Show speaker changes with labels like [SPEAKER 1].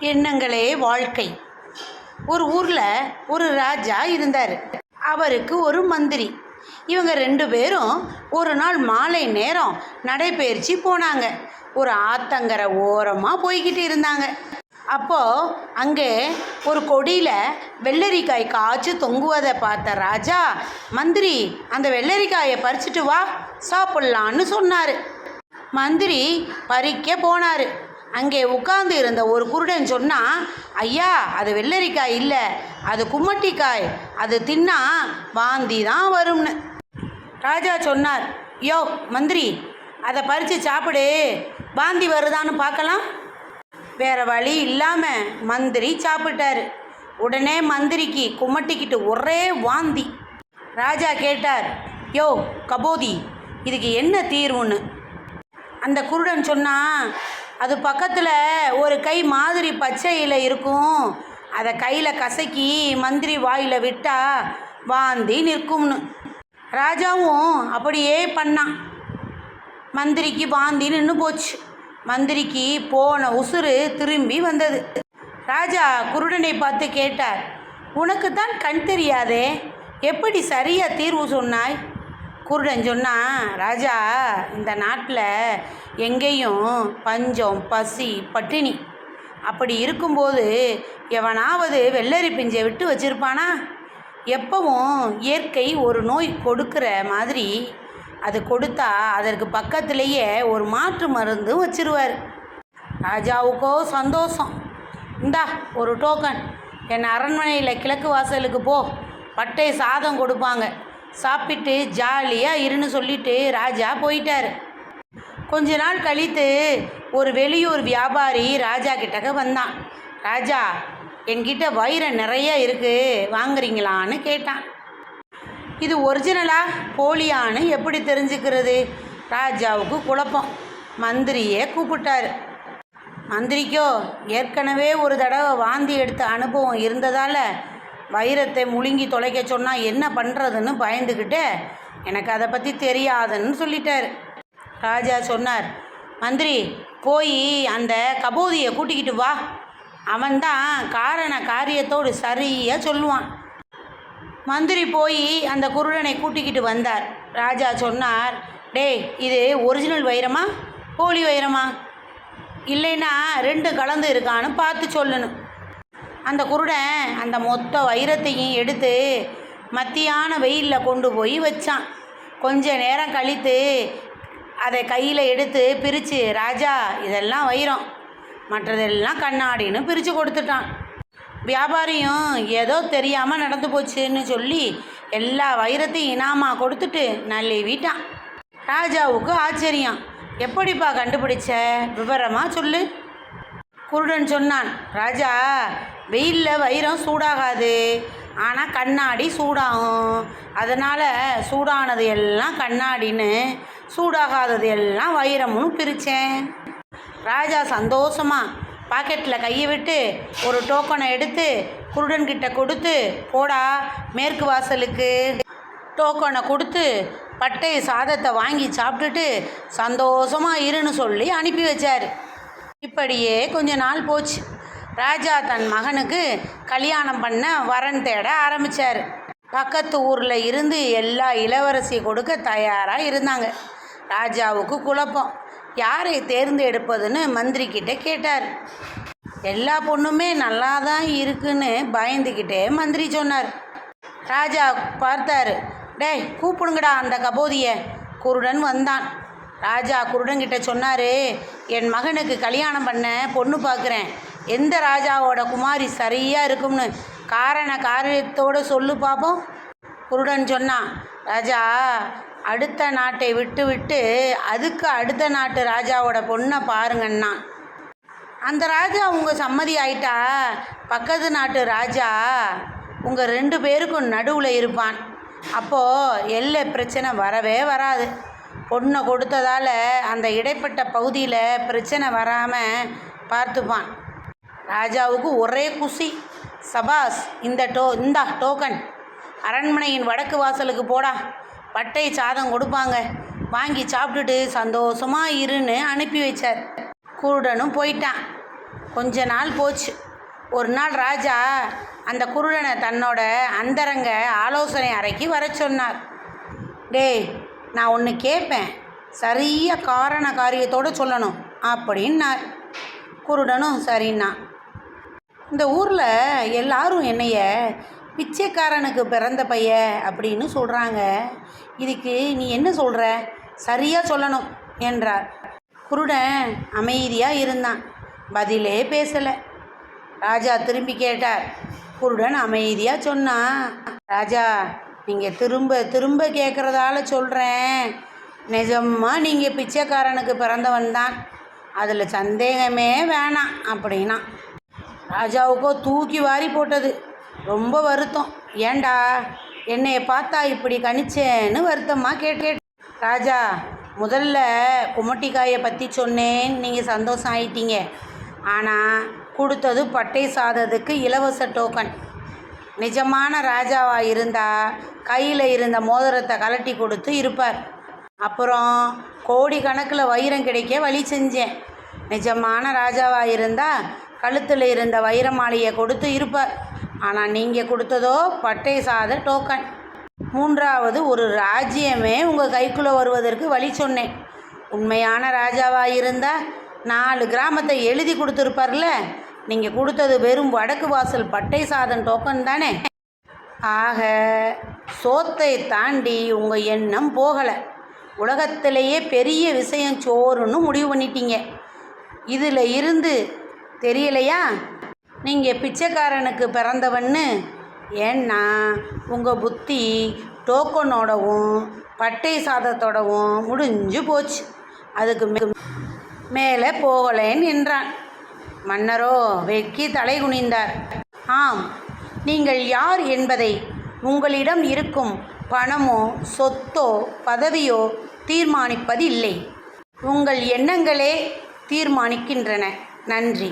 [SPEAKER 1] எண்ணங்களே வாழ்க்கை. ஒரு ஊரில் ஒரு ராஜா இருந்தார். அவருக்கு ஒரு மந்திரி. இவங்க ரெண்டு பேரும் ஒரு நாள் மாலை நேரம் நடைபயிற்சி போனாங்க. ஒரு ஆத்தங்கரை ஓரமாக போய்கிட்டு இருந்தாங்க. அப்போது அங்கே ஒரு கொடியில் வெள்ளரிக்காய் காய்ச்சி தொங்குவதை பார்த்த ராஜா மந்திரி அந்த வெள்ளரிக்காயை பறிச்சிட்டு வா சாப்பிட்லான்னு சொன்னார். மந்திரி பறிக்க போனார். அங்கே உட்கார்ந்து இருந்த ஒரு குருடன் சொன்னா ஐயா அது வெள்ளரிக்காய் இல்லை அது கும்மட்டிக்காய் அது தின்னா வாந்தி தான் வரும்னு. ராஜா சொன்னார் யோ மந்திரி அதை பறித்து சாப்பிடு வாந்தி வருதான்னு பார்க்கலாம். வேற வழி இல்லாமல் மந்திரி சாப்பிட்டாரு. உடனே மந்திரிக்கு கும்மட்டிக்கிட்டு ஒரே வாந்தி. ராஜா கேட்டார் யோ கபோதி இதுக்கு என்ன தீர்வுன்னு? அந்த குருடன் சொன்னா அது பக்கத்தில் ஒரு கை மாதிரி பச்சையில் இருக்கும். அதை கையில் கசக்கி மந்திரி வாயில் விட்டா வாந்தி நிற்கும்னு. ராஜாவும் அப்படியே பண்ணான். மந்திரிக்கு வாந்தி நின்று போச்சு. மந்திரிக்கு போன உசுறு திரும்பி வந்தது. ராஜா குருடனை பார்த்து கேட்டார் உனக்கு தான் கண் தெரியாதே. எப்படி சரியாக தீர்வு சொன்னாய்? குருடன் சொன்னா ராஜா இந்த நாட்டில் எங்கேயும் பஞ்சம் பசி பட்டினி அப்படி இருக்கும்போது எவனாவது வெள்ளரி பிஞ்சை விட்டு வச்சிருப்பானா? எப்பவும் இயற்கை ஒரு நோய் கொடுக்கிற மாதிரி அது கொடுத்தா அதற்கு பக்கத்திலேயே ஒரு மாற்று மருந்தும் வச்சிருவார். ராஜாவுக்கோ சந்தோஷம். இந்தா ஒரு டோக்கன் என் அரண்மனையில் கிழக்கு வாசலுக்கு போ. பட்டை சாதம் கொடுப்பாங்க. சாப்பிட்டு ஜாலியாக இருன்னு சொல்லிட்டு ராஜா போயிட்டார். கொஞ்ச நாள் கழித்து ஒரு வெளியூர் வியாபாரி ராஜா கிட்டக்க வந்தான். ராஜா என்கிட்ட வைரம் நிறைய இருக்குது வாங்குறீங்களான்னு கேட்டான். இது ஒரிஜினலா போலியான்னு எப்படி தெரிஞ்சுக்கிறது? ராஜாவுக்கு குழப்பம். மந்திரியே கூப்பிட்டாரு. மந்திரிக்கோ ஏற்கனவே ஒரு தடவை வாந்தி எடுத்த அனுபவம் இருந்ததால் வைரத்தை முழுங்கி தொலைக்க சொன்னால் என்ன பண்ணுறதுன்னு பயந்துக்கிட்டு எனக்கு அதை பற்றி தெரியாதுன்னு சொல்லிட்டார். ராஜா சொன்னார் மந்திரி போய் அந்த கபோதியை கூட்டிக்கிட்டு வா. அவன்தான் காரண காரியத்தோடு சரியாக சொல்லுவான். மந்திரி போய் அந்த குருடனை கூட்டிக்கிட்டு வந்தார். ராஜா சொன்னார் டேய் இது ஒரிஜினல் வைரமா? போலி வைரமா? இல்லைன்னா ரெண்டு கலந்து இருக்கான்னு பார்த்து சொல்லணும் அந்த குருடன் அந்த மொத்த வைரத்தையும் எடுத்து மத்தியான வெயிலில் கொண்டு போய் வச்சான். கொஞ்ச நேரம் கழித்து அதை கையில் எடுத்து பிரித்து ராஜா இதெல்லாம் வைரம். மற்றதெல்லாம் கண்ணாடின்னு பிரித்து கொடுத்துட்டான். வியாபாரியும் ஏதோ தெரியாமல் நடந்து போச்சுன்னு சொல்லி எல்லா வைரத்தையும் இனாமா கொடுத்துட்டு நழுவிட்டான் ராஜாவுக்கு ஆச்சரியம். எப்படிப்பா கண்டுபிடிச்ச? விவரமாக சொல்லு. குருடன் சொன்னான் ராஜா வெயிலில் வைரம் சூடாகாது. ஆனால் கண்ணாடி சூடாகும். அதனால் சூடானது எல்லாம் கண்ணாடின்னு சூடாகாதது எல்லாம் வைரம்னு பிரித்தேன் ராஜா சந்தோஷமாக பாக்கெட்டில் கையை விட்டு ஒரு டோக்கனை எடுத்து குருடன்கிட்ட கொடுத்து போடா மேற்கு வாசலுக்கு. டோக்கனை கொடுத்து பட்டை சாதத்தை வாங்கி சாப்பிட்டுட்டு சந்தோஷமாக இருன்னு சொல்லி அனுப்பி வச்சார். இப்படியே கொஞ்ச நாள் போச்சு. ராஜா தன் மகனுக்கு கல்யாணம் பண்ண வரன் தேட ஆரம்பித்தார் பக்கத்து ஊரில் இருந்து எல்லா இளவரசி கொடுக்க தயாராக இருந்தாங்க. ராஜாவுக்கு குழப்பம். யாரை தேர்ந்தெடுப்பதுன்னு மந்திரி மந்திரிக்கிட்ட கேட்டார். எல்லா பொண்ணுமே நல்லா தான் இருக்குன்னு பயந்துக்கிட்டே மந்திரி சொன்னார். ராஜா பார்த்தாரு. டேய் கூப்பிடுங்கடா அந்த கபோதியை. குருடன் வந்தான். ராஜா குருடன்கிட்ட சொன்னார் என் மகனுக்கு கல்யாணம் பண்ண பொண்ணு பார்க்குறேன் எந்த ராஜாவோட குமாரி சரியாக இருக்கும்னு காரண காரியத்தோடு சொல்லு பார்ப்போம் குருடன் சொன்னான் ராஜா அடுத்த நாட்டை விட்டு விட்டு அதுக்கு அடுத்த நாட்டு ராஜாவோட பொண்ணை பாருங்கன்னா அந்த ராஜா உங்கள் சம்மதி ஆயிட்டா? பக்கத்து நாட்டு ராஜா உங்கள் ரெண்டு பேருக்கும் நடுவில் இருப்பான். அப்போது எல்லை பிரச்சனை வரவே வராது. பொண்ணை கொடுத்ததால் அந்த இடைப்பட்ட பகுதியில் பிரச்சனை வராமல் பார்த்துப்பான். ராஜாவுக்கு ஒரே குஷி சபாஸ் இந்த டோ இந்தா டோக்கன். அரண்மனையின் வடக்கு வாசலுக்கு போடா. பட்டை சாதம் கொடுப்பாங்க. வாங்கி சாப்பிட்டுட்டு சந்தோஷமா இருன்னு அனுப்பி வச்சார். குருடனும் போயிட்டான். கொஞ்ச நாள் போச்சு. ஒரு நாள் ராஜா அந்த குருடனை தன்னோட அந்தரங்க ஆலோசனை அறைக்கு வர சொன்னார். டேய் நான் ஒன்று கேட்பேன் சரியாக காரண காரியத்தோடு சொல்லணும். அப்படின்னார். குருடனும் சரின்னா இந்த ஊரில் எல்லாரும் என்னைய பிச்சைக்காரனுக்கு பிறந்த பைய அப்படின்னு சொல்கிறாங்க இதுக்கு நீ என்ன சொல்கிற சரியாக சொல்லணும் என்றார். குருடன் அமைதியாக இருந்தான். பதிலே பேசலை. ராஜா திரும்பி கேட்டார். குருடன் அமைதியாக சொன்னான் ராஜா நீங்கள் திரும்ப திரும்ப கேட்குறதால சொல்கிறேன் நிஜமாக நீங்கள் பிச்சைக்காரனுக்கு பிறந்தவன் தான். அதில் சந்தேகமே வேணாம் அப்படின்னா ராஜாவுக்கோ தூக்கி வாரி போட்டது. ரொம்ப வருத்தம். ஏண்டா? என்னைய பார்த்தா இப்படி கணிச்சேன்னு வருத்தமாக கேட்டு ராஜா முதல்ல குமட்டிக்காயை பற்றி சொன்னேன். நீங்கள் சந்தோஷம் ஆயிட்டீங்க. ஆனால் கொடுத்தது பட்டை சாதத்துக்கு இலவச டோக்கன் நிஜமான ராஜாவாக இருந்தால் கையில் இருந்த மோதிரத்தை கலட்டி கொடுத்து இருப்பார். அப்புறம் கோடி கணக்கில் வைரம் கிடைக்க வழி செஞ்சேன். நிஜமான ராஜாவாக இருந்தால் கழுத்தில் இருந்த வைர மாலையை கொடுத்து இருப்பார் ஆனால் நீங்கள் கொடுத்ததோ பட்டை சாத டோக்கன் மூன்றாவது ஒரு ராஜ்யமே உங்கள் கைக்குள்ளே வருவதற்கு வழி சொன்னேன். உண்மையான ராஜாவாக இருந்தால் நாலு கிராமத்தை எழுதி கொடுத்துருப்பார்ல. நீங்கள் கொடுத்தது வெறும் வடக்கு வாசல் பட்டை சாதன் டோக்கன் தானே. ஆக சோத்தை தாண்டி உங்கள் எண்ணம் போகலை. உலகத்திலேயே பெரிய விஷயம் சோறுன்னு முடிவு பண்ணிட்டீங்க. இதில் இருந்து தெரியலையா? நீங்கள் பிச்சைக்காரனுக்கு பிறந்தவன்னு? ஏன்னா உங்கள் புத்தி டோக்கனோடவும் பட்டை சாதத்தோடவும் முடிஞ்சு போச்சு. அதுக்கு மேலே போகலேன்னு என்றான். மன்னரோ வெக்கி தலை குனிந்தார். ஆம் நீங்கள் யார் என்பதை உங்களிடம் இருக்கும் பணமோ சொத்தோ பதவியோ தீர்மானிப்பதில்லை. உங்கள் எண்ணங்களே தீர்மானிக்கின்றன. நன்றி.